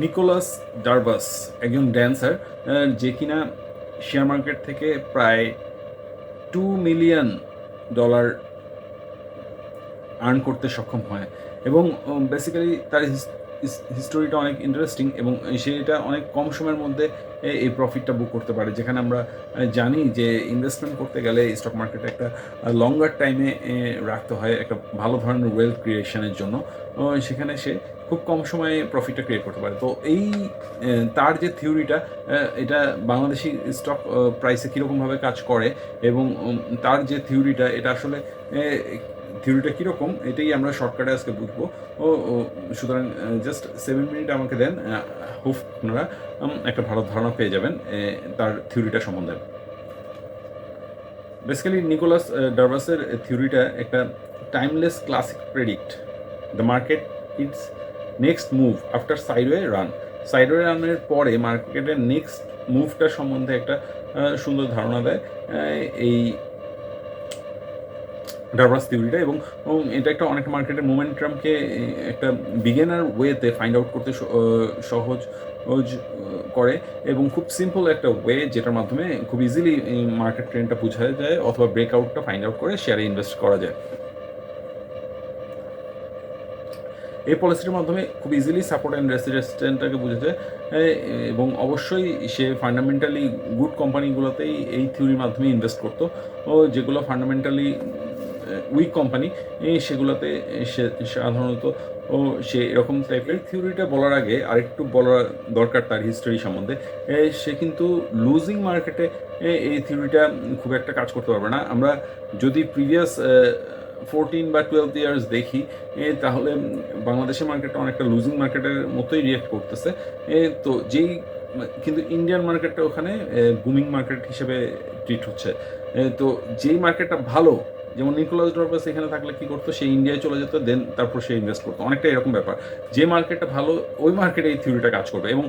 Nicolas ডারবাস একজন dancer যে কিনা শেয়ার মার্কেট থেকে প্রায় টু মিলিয়ন ডলার আর্ন করতে সক্ষম হয়। এবং বেসিক্যালি তার হিস্টোরিটা অনেক ইন্টারেস্টিং এবং সেটা অনেক কম সময়ের মধ্যে এই প্রফিটটা বুক করতে পারে। যেখানে আমরা জানি যে ইনভেস্টমেন্ট করতে গেলে স্টক মার্কেটে একটা লঙ্গার টাইমে রাখতে হয় একটা ভালো ধরনের ওয়েলথ ক্রিয়েশনের জন্য। সেখানে সে খুব কম সময়ে প্রফিটটা ক্রিয়েট করতে পারে। তো এই তার যে থিওরিটা এটা বাংলাদেশি স্টক প্রাইসে কীরকমভাবে কাজ করে এবং তার যে থিওরিটা এটা আসলে থিওরিটা কীরকম, এটাই আমরা শর্টকাটে আজকে বুঝব। ও সুতরাং জাস্ট সেভেন মিনিট আমাকে দেন হোপ আপনারা একটা ভালো ধারণা পেয়ে যাবেন তার থিওরিটা সম্বন্ধে। বেসিক্যালি নিকোলাস ডারবাসের থিওরিটা একটা timeless classic predict the market its next move after sideway run sideway রানের পরে মার্কেটের নেক্সট মুভটা সম্বন্ধে একটা সুন্দর ধারণা দেয় এই ডারবাস থিওরিটা এবং এটা একটা অনেক মার্কেটের মোমেন্টামকে একটা বিগিনার ওয়েতে ফাইন্ড আউট করতে সহজ করে এবং খুব সিম্পল একটা ওয়ে যেটার মাধ্যমে খুব ইজিলি মার্কেট ট্রেন্ডটা বোঝা যায় অথবা ব্রেকআউটটা ফাইন্ড আউট করে শেয়ারে ইনভেস্ট করা যায়। এই পলিসির মাধ্যমে খুব ইজিলি সাপোর্ট অ্যান্ড রেসিস্ট্যান্টটাকে বোঝা যায় এবং অবশ্যই সে ফান্ডামেন্টালি গুড কোম্পানিগুলোতেই এই থিওরির মাধ্যমে ইনভেস্ট করতো, ও, যেগুলো ফান্ডামেন্টালি উইক কোম্পানি সেগুলোতে সে সাধারণত ও সে এরকম টাইপের থিওরিটা বলার আগে আরেকটু বলার দরকার তার হিস্টোরি সম্বন্ধে। সে কিন্তু লুজিং মার্কেটে এই থিওরিটা খুব একটা কাজ করতে পারবে না। আমরা যদি প্রিভিয়াস ফোরটিন বা টুয়েলভ ইয়ার্স দেখি তাহলে বাংলাদেশের মার্কেটটা অনেকটা লুজিং মার্কেটের মতোই রিয়েক্ট করতেছে। তো যেই, কিন্তু ইন্ডিয়ান মার্কেটটা ওখানে বুমিং মার্কেট হিসেবে ট্রিট হচ্ছে। তো যেই মার্কেটটা ভালো যেমন নিকোলাস ডরবাস এখানে থাকলে কি করতো? সে ইন্ডিয়ায় চলে যেত দেন তারপর সে ইনভেস্ট করতো। অনেকটা এরকম ব্যাপার। যে মার্কেটটা ভালো, ওই মার্কেটে এই থিওরিটা কাজ করবে। এবং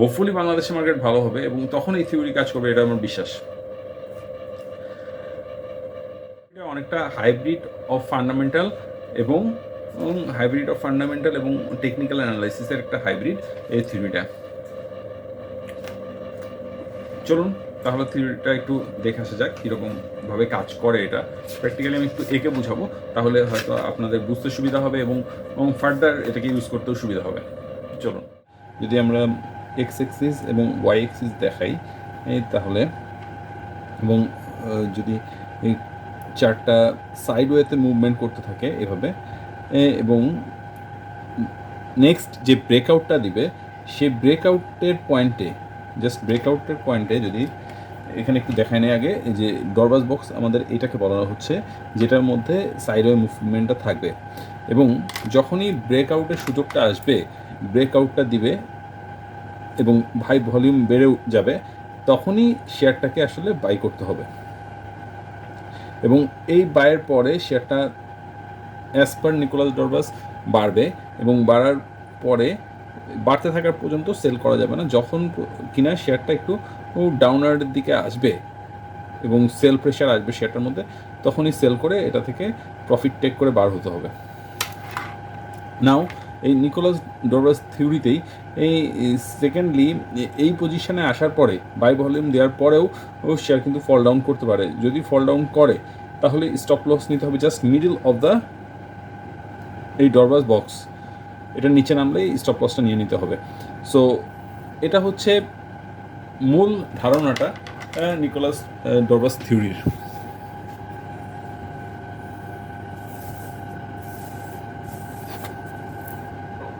হোপফুলি বাংলাদেশের মার্কেট ভালো হবে এবং তখন এই থিওরি কাজ করবে, এটা আমার বিশ্বাস। অনেকটা হাইব্রিড অফ ফান্ডামেন্টাল এবং হাইব্রিড অফ ফান্ডামেন্টাল এবং টেকনিক্যাল অ্যানালাইসিসের একটা হাইব্রিড এই থিওরিটা চলুন। তাহলে থিওরিটা একটু দেখে আসা যাক কীরকমভাবে কাজ করে এটা। প্র্যাকটিক্যালি আমি একটু এঁকে বুঝাবো, তাহলে হয়তো আপনাদের বুঝতে সুবিধা হবে এবং ফার্দার এটাকে ইউজ করতেও সুবিধা হবে। চলুন, যদি আমরা এক্স এক্সিস এবং ওয়াই এক্সিস দেখাই তাহলে, এবং যদি এই চারটা সাইড ওয়েতে মুভমেন্ট করতে থাকে এভাবে এবং নেক্সট যে ব্রেকআউটটা দিবে, সে ব্রেকআউটের পয়েন্টে জাস্ট ব্রেকআউটের পয়েন্টে যদি এখানে একটু দেখায় নেই আগে যে ডরবাস বক্স আমাদের এটাকে বলা হচ্ছে, যেটার মধ্যে সাইডওয়ে মুভমেন্টটা থাকবে। এবং যখনই ব্রেকআউটের সুযোগটা আসবে ব্রেকআউটটা দিবে এবং ভাই ভলিউম বেড়ে যাবে, তখনই শেয়ারটাকে আসলে বাই করতে হবে। এবং এই বায়ের পরে শেয়ারটা অ্যাজ পার নিকোলাস ডরবাস বাড়বে এবং বাড়ার পরে, বাড়তে থাকার পর্যন্ত সেল করা যাবে না। যখন কিনা শেয়ারটা একটু ডাউনারের দিকে আসবে এবং সেল প্রেশার আসবে শেয়ারটার মধ্যে, তখনই সেল করে এটা থেকে প্রফিট টেক করে বার হতে হবে। নাও এই নিকোলাস ডরবাস থিওরিতেই এই সেকেন্ডলি এই পজিশনে আসার পরে বাই ভলিউম দেওয়ার পরেও ও শেয়ার কিন্তু ফল ডাউন করতে পারে। যদি ফল ডাউন করে, তাহলে স্টপ লস নিতে হবে জাস্ট মিডল অফ দ্য এই ডরবাস বক্স এটার নিচে নামলেই স্টপ লসটা নিয়ে নিতে হবে। সো এটা হচ্ছে মূল ধারণাটা নিকোলাস ডরবাস থিওরির।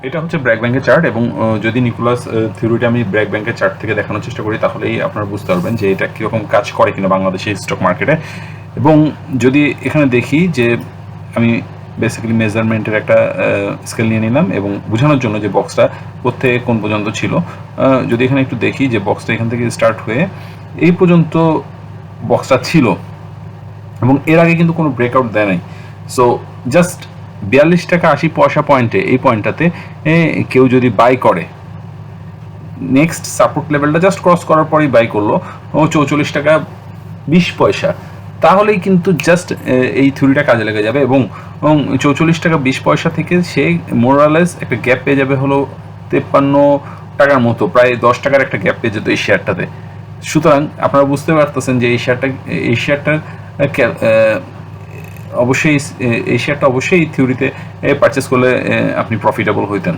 এটা হচ্ছে ব্র্যাক ব্যাংকের চার্ট এবং যদি নিকোলাস থিওরিটা আমি ব্র্যাক ব্যাংকের চার্ট থেকে দেখানোর চেষ্টা করি, তাহলেই আপনারা বুঝতে পারবেন যে এটা কীরকম কাজ করে কিনা বাংলাদেশের স্টক মার্কেটে এবং যদি এখানে দেখি যে আমি বেসিক্যালি মেজারমেন্টের একটা স্কেল নিয়ে নিলাম এবং বোঝানোর জন্য যে বক্সটা কোথেকে কোন পর্যন্ত ছিল। যদি এখানে একটু দেখি যে বক্সটা এখান থেকে স্টার্ট হয়ে এই পর্যন্ত বক্সটা ছিল এবং এর আগে কিন্তু কোনো ব্রেকআউট দেয় নাই। সো জাস্ট বিয়াল্লিশ টাকা আশি পয়সা পয়েন্টে এই পয়েন্টটাতে কেউ যদি বাই করে নেক্সট সাপোর্ট লেভেলটা জাস্ট ক্রস করার পরেই বাই করল চৌচল্লিশ টাকা বিশ পয়সা। তাহলেই কিন্তু জাস্ট এই থিওরিটা কাজে লেগে যাবে এবং চৌচল্লিশ টাকা বিশ পয়সা থেকে সে মোরালেস একটা গ্যাপ পেয়ে যাবে হলো তেপ্পান্ন টাকার মতো, প্রায় দশ টাকার একটা গ্যাপ পেয়ে যেত এই শেয়ারটাতে। সুতরাং আপনারা বুঝতে পারতেছেন যে এই শেয়ারটা, এই শেয়ারটার অবশ্যই এই শেয়ারটা অবশ্যই থিওরিতে পারচেস করলে আপনি প্রফিটেবল হইতেন।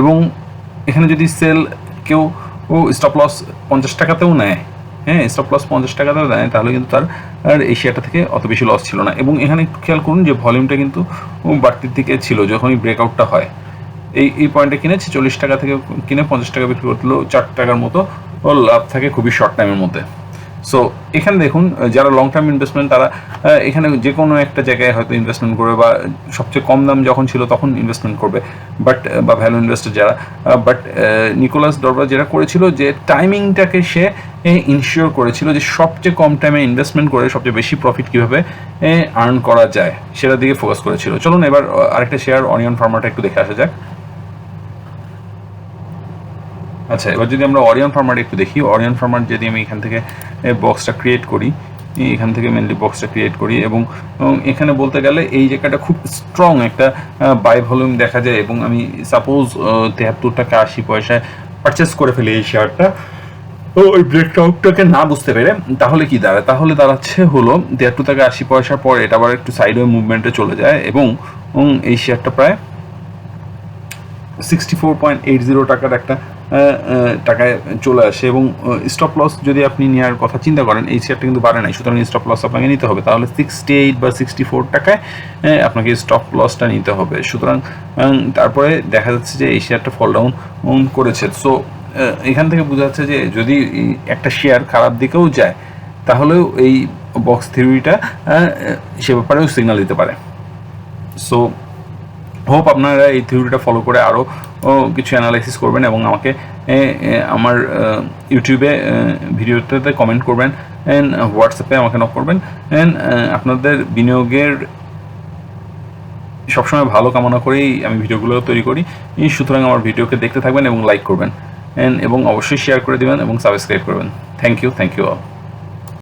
এবং এখানে যদি সেল কেউ স্টপ লস পঞ্চাশ টাকাতেও নেয় হ্যাঁ স্টপ লস পঞ্চাশ টাকা দ্বারা দেয় তাহলে কিন্তু তার, আর এই শেয়ারটা থেকে অত বেশি লস ছিল না। এবং এখানে একটু খেয়াল করুন যে ভলিউমটা কিন্তু বাড়তির দিকে ছিল, যখনই ব্রেকআউটটা হয়। এই এই পয়েন্টে কিনেছে, চল্লিশ টাকা থেকে কিনে পঞ্চাশ টাকা বিক্রি করলেও চার টাকার মতো লাভ থাকে খুবই শর্ট টাইমের মধ্যে। সো এখানে দেখুন যারা লং টার্ম ইনভেস্টমেন্ট তারা এখানে যে কোনো একটা জায়গায় হয়তো ইনভেস্টমেন্ট করবে বা সবচেয়ে কম দাম যখন ছিল তখন ইনভেস্টমেন্ট করবে বাট বা ভ্যালু ইনভেস্টর যারা বাট নিকোলাস ডরবা যেটা করেছিল যে টাইমিংটাকে সে ইনশিওর করেছিল যে সবচেয়ে কম টাইমে ইনভেস্টমেন্ট করে সবচেয়ে বেশি প্রফিট কীভাবে আর্ন করা যায়, সেটার দিকে ফোকাস করেছিল। চলুন এবার আরেকটা শেয়ার অনিয়ন ফার্মারটা একটু দেখে আসা যাক। আচ্ছা এবার যদি আমরা অরিয়ন ফার্মার একটু দেখি অরিয়ন ফার্মার যদি আমি এখান থেকে বক্সটা ক্রিয়েট করি এখান থেকে মেনলি বক্সটা ক্রিয়েট করি এবং এখানে বলতে গেলে এই জায়গাটা খুব স্ট্রং একটা বাই ভলিউম দেখা যায় এবং আমি সাপোজ তেহাত্তর টাকা আশি পয়সায় পারচেস করে ফেলি এই শেয়ারটা ওই ব্রেকআউটটাকে না বুঝতে পেরে, তাহলে কি দাঁড়ায়? তাহলে দাঁড়াচ্ছে হলো দেড়টু টাকা আশি পয়সার পর এটা আবার একটু সাইডওয়ে মুভমেন্টে চলে যায় এবং এই শেয়ারটা প্রায় sixty four point eight zero টাকার একটা টাকায় চলে আসে এবং স্টপ লস যদি আপনি নেওয়ার কথা চিন্তা করেন, এই শেয়ারটা কিন্তু বাড়ে নাই। সুতরাং স্টপ লস আপনাকে নিতে হবে। তাহলে সিক্সটি এইট বা সিক্সটি ফোর টাকায় আপনাকে স্টপ লসটা নিতে হবে। সুতরাং তারপরে দেখা যাচ্ছে যে এই শেয়ারটা ফল ডাউন করেছে। সো এখান থেকে বোঝা যাচ্ছে যে যদি একটা শেয়ার খারাপ দিকেও যায়, তাহলেও এই বক্স থিওরিটা সে ব্যাপারেও সিগন্যাল দিতে পারে। সো হোপ আপনারা এই থিওরিটা ফলো করে আরও কিছু অ্যানালাইসিস করবেন এবং আমাকে আমার ইউটিউবে ভিডিওটাতে কমেন্ট করবেন অ্যান্ড হোয়াটসঅ্যাপে আমাকে নক করবেন অ্যান্ড আপনাদের বিনিয়োগের সবসময় ভালো কামনা করেই আমি ভিডিওগুলো তৈরি করি। সুতরাং আমার ভিডিওকে দেখতে থাকবেন এবং লাইক করবেন অ্যান্ড এবং অবশ্যই শেয়ার করে দেবেন এবং সাবস্ক্রাইব করবেন। Thank you thank you all